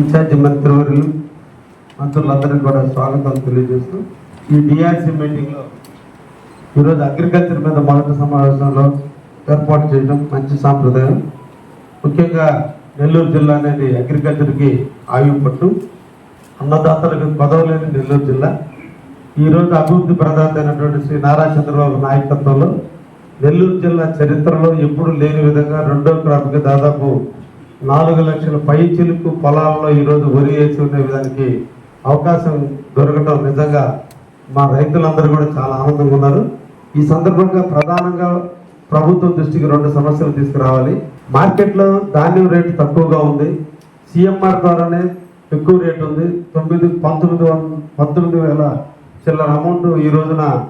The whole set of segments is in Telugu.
ఇన్ఛార్జి మంత్రివర్యులు మంత్రులందరికీ కూడా స్వాగతం తెలియజేస్తూ ఈ డిఆర్సీ మీటింగ్లో ఈరోజు అగ్రికల్చర్ మీద మొదటి సమావేశంలో ఏర్పాటు చేయడం మంచి సాంప్రదాయం. ముఖ్యంగా నెల్లూరు జిల్లా అనేది అగ్రికల్చర్కి ఆయువు పట్టు. అన్నదాతలకు పదవులేని నెల్లూరు జిల్లా. ఈరోజు అభివృద్ధి ప్రదాత అయినటువంటి శ్రీ నారా చంద్రబాబు నాయకత్వంలో నెల్లూరు జిల్లా చరిత్రలో ఎప్పుడు లేని విధంగా రెండో క్రాప్కి దాదాపు నాలుగు లక్షల పై చిలుకు పొలాల్లో ఈరోజు వరి వేసి ఉండే విధానికి అవకాశం దొరకటం నిజంగా మా రైతులందరూ కూడా చాలా ఆనందంగా ఉన్నారు. ఈ సందర్భంగా ప్రధానంగా ప్రభుత్వం దృష్టికి రెండు సమస్యలు తీసుకురావాలి. మార్కెట్లో ధాన్యం రేటు తక్కువగా ఉంది. సిఎంఆర్ ద్వారానే ఎక్కువ రేటు ఉంది. తొమ్మిది పంతొమ్మిది వం- పంతొమ్మిది వేల చిల్లర అమౌంట్ ఈ రోజున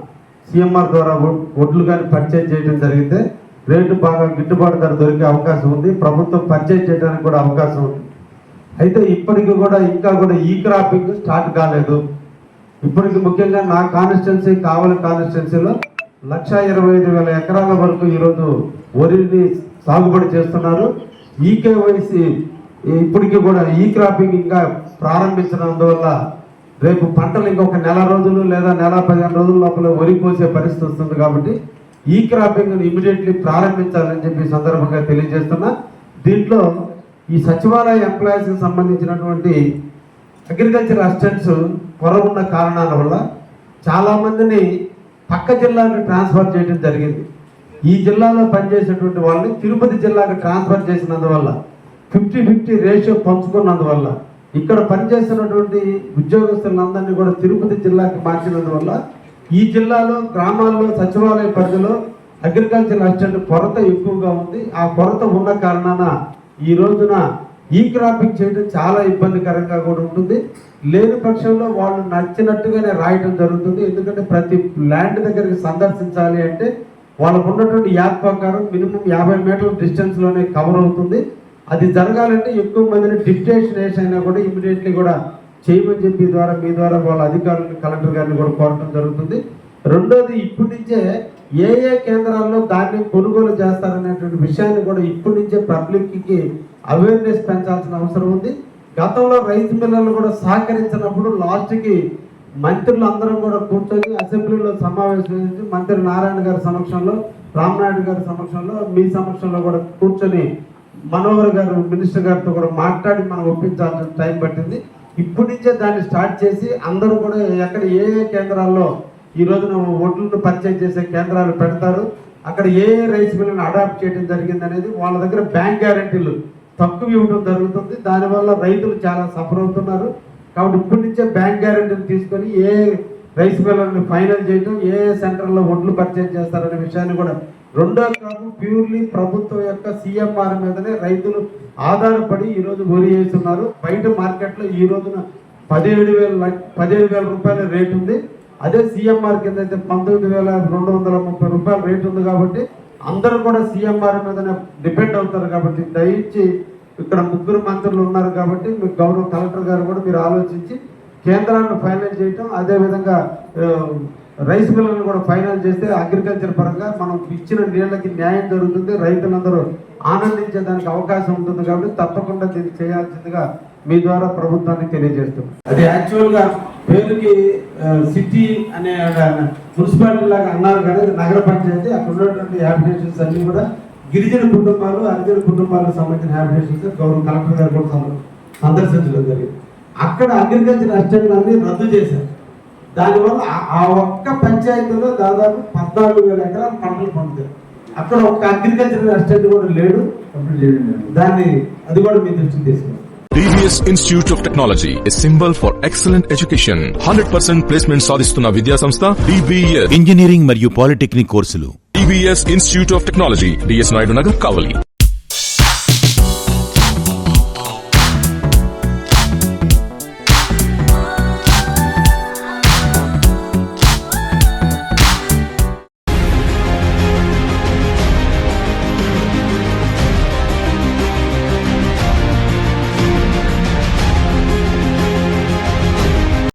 సిఎంఆర్ ద్వారా ఒ- ఒడ్లు కానీ పర్చేజ్ చేయడం జరిగితే రేటు బాగా గిట్టుబాటు ధర దొరికే అవకాశం ఉంది. ప్రభుత్వం పర్చేజ్ చేయడానికి కూడా అవకాశం ఉంది. అయితే ఇప్పటికి కూడా ఇంకా కూడా ఈ క్రాపింగ్ స్టార్ట్ కాలేదు. ఇప్పటికి ముఖ్యంగా నా కాన్స్టిట్యున్సీ కావల కాన్స్టిట్యున్సీలో లక్ష ఇరవై ఐదు వేల ఎకరాల వరకు ఈరోజు వరిని సాగుబడి చేస్తున్నారు. ఈకేవైసీ ఇప్పటికి కూడా ఈ క్రాపింగ్ ఇంకా ప్రారంభించినందువల్ల రేపు పంటలు ఇంకొక నెల రోజులు లేదా నెల పదిహేను రోజుల లోపల వరి కోసే పరిస్థితి వస్తుంది కాబట్టి ఈ క్రాపింగ్ ఇమీడియట్లీ ప్రారంభించాలని చెప్పి సందర్భంగా తెలియజేస్తున్నా. దీంట్లో ఈ సచివాలయ ఎంప్లాయీస్కి సంబంధించినటువంటి అగ్రికల్చర్ అసిస్టెంట్స్ కొరవ ఉన్న కారణాల వల్ల చాలామందిని పక్క జిల్లాకు ట్రాన్స్ఫర్ చేయడం జరిగింది. ఈ జిల్లాలో పనిచేసేటువంటి వాళ్ళని తిరుపతి జిల్లాకు ట్రాన్స్ఫర్ చేసినందువల్ల ఫిఫ్టీ ఫిఫ్టీ రేషియో పంచుకున్నందువల్ల ఇక్కడ పనిచేస్తున్నటువంటి ఉద్యోగస్తులందరినీ కూడా తిరుపతి జిల్లాకి మార్చినందువల్ల ఈ జిల్లాలో గ్రామాల్లో సచివాలయ పరిధిలో అగ్రికల్చర్ అసిస్టెంట్ కొరత ఎక్కువగా ఉంది. ఆ కొరత ఉన్న కారణాన ఈ రోజున ఈ క్రాపింగ్ చేయడం చాలా ఇబ్బందికరంగా కూడా ఉంటుంది. లేని పక్షంలో వాళ్ళు నచ్చినట్టుగానే రాయటం జరుగుతుంది. ఎందుకంటే ప్రతి ల్యాండ్ దగ్గరికి సందర్శించాలి అంటే వాళ్ళకు ఉన్నటువంటి యాప్ ప్రకారం మినిమం యాభై మీటర్ల డిస్టెన్స్లోనే కవర్ అవుతుంది. అది జరగాలంటే ఎక్కువ మందిని డిప్టేషన్ వేసైనా అయినా కూడా ఇమీడియట్లీ కూడా చేయమని చెప్పి ద్వారా మీ ద్వారా వాళ్ళ అధికారులను కలెక్టర్ గారిని కూడా కోరటం జరుగుతుంది. రెండోది ఇప్పటి నుంచే ఏ ఏ కేంద్రాల్లో దాన్ని కొనుగోలు చేస్తారనేటువంటి విషయాన్ని కూడా ఇప్పటి నుంచే పబ్లిక్కి అవేర్నెస్ పెంచాల్సిన అవసరం ఉంది. గతంలో రైతు మిల్లర్లు కూడా సహకరించినప్పుడు లాస్ట్కి మంత్రులు అందరం కూడా కూర్చొని అసెంబ్లీలో సమావేశం మంత్రి నారాయణ గారి సమక్షంలో రామనాయుడు గారి సమక్షంలో మీ సమక్షంలో కూడా కూర్చొని మనోహర్ గారు మినిస్టర్ గారితో కూడా మాట్లాడి మనం ఒప్పించాల్సిన టైం పట్టింది. ఇప్పటి నుంచే దాన్ని స్టార్ట్ చేసి అందరూ కూడా ఎక్కడ ఏ కేంద్రాల్లో ఈ రోజున ఒడ్లను పర్చేజ్ చేసే కేంద్రాలు పెడతారు అక్కడ ఏ రైస్ మిల్లుని అడాప్ట్ చేయడం జరిగింది అనేది వాళ్ళ దగ్గర బ్యాంక్ గ్యారెంటీలు తక్కువ ఇవ్వడం జరుగుతుంది. దానివల్ల రైతులు చాలా సఫర్ అవుతున్నారు. కాబట్టి ఇప్పటి నుంచే బ్యాంక్ గ్యారంటీలు తీసుకొని ఏ రైస్ మిల్లర్ని ఫైనల్ చేయడం ఏ ఏ సెంటర్లో ఒడ్లు పర్చేజ్ చేస్తారనే విషయాన్ని కూడా రెండో కాదు ప్యూర్లీ ప్రభుత్వం యొక్క సిఎంఆర్ మీదనే రైతులు ఆధారపడి ఈ రోజు వరి వేస్తున్నారు బయట మార్కెట్లో ఈ రోజున పదిహేడు వేల పదిహేడు వేల రూపాయల రేట్ ఉంది. అదే సిఎంఆర్ కింద అయితే పంతొమ్మిది వేల రెండు వందల ముప్పై రూపాయల రేట్ ఉంది కాబట్టి అందరూ కూడా సిఎంఆర్ మీదనే డిపెండ్ అవుతారు కాబట్టి దయచి ఇక్కడ ముగ్గురు మంత్రులు ఉన్నారు కాబట్టి మీ గౌరవ కలెక్టర్ గారు కూడా మీరు ఆలోచించి కేంద్రాలను ఫైనల్ చేయటం అదేవిధంగా రైస్ మిల్లను కూడా ఫైనల్ చేస్తే అగ్రికల్చర్ పరంగా మనం ఇచ్చిన నీళ్ళకి న్యాయం జరుగుతుంది రైతులందరూ ఆనందించేదానికి అవకాశం ఉంటుంది కాబట్టి తప్పకుండా దీన్ని చేయాల్సిందిగా మీ ద్వారా ప్రభుత్వానికి తెలియజేస్తున్నాం. అది యాక్చువల్గా పేరుకి సిటీ అనే మున్సిపాలిటీ లాగా అన్నారు కానీ నగర పంచాయతీ అక్కడ ఉన్నటువంటి హ్యాబిటేషన్స్ అన్ని కూడా గిరిజన కుటుంబాలు హరిజన కుటుంబాలకు సంబంధించిన హ్యాబిటేషన్స్ గౌరవ కలెక్టర్ గారు కూడా సందర్శించడం జరిగింది. అక్కడ అగ్రికల్చర్ అసిస్టెంట్ అన్ని రద్దు చేశారు. దానివల్ల ఆ- ఒక్క పంచాయతీలో దాదాపు పద్నాలుగు వేల ఎకరాలు పంటలు పండుతారు అక్కడ ఒక్క అగ్రికల్చర్ అసిస్టెంట్ కూడా లేడు. దాన్ని అది కూడా మీ దృష్టికి తీసుకున్నాం DBS Institute of Technology, a symbol for excellent education. 100% placement సాధిస్తున్న విద్యా సంస్థ DBS. ఇంజనీరింగ్ మరియు పాలిటెక్నిక్ కోర్సులు. DBS Institute of Technology, DS Naidu Nagar Kavali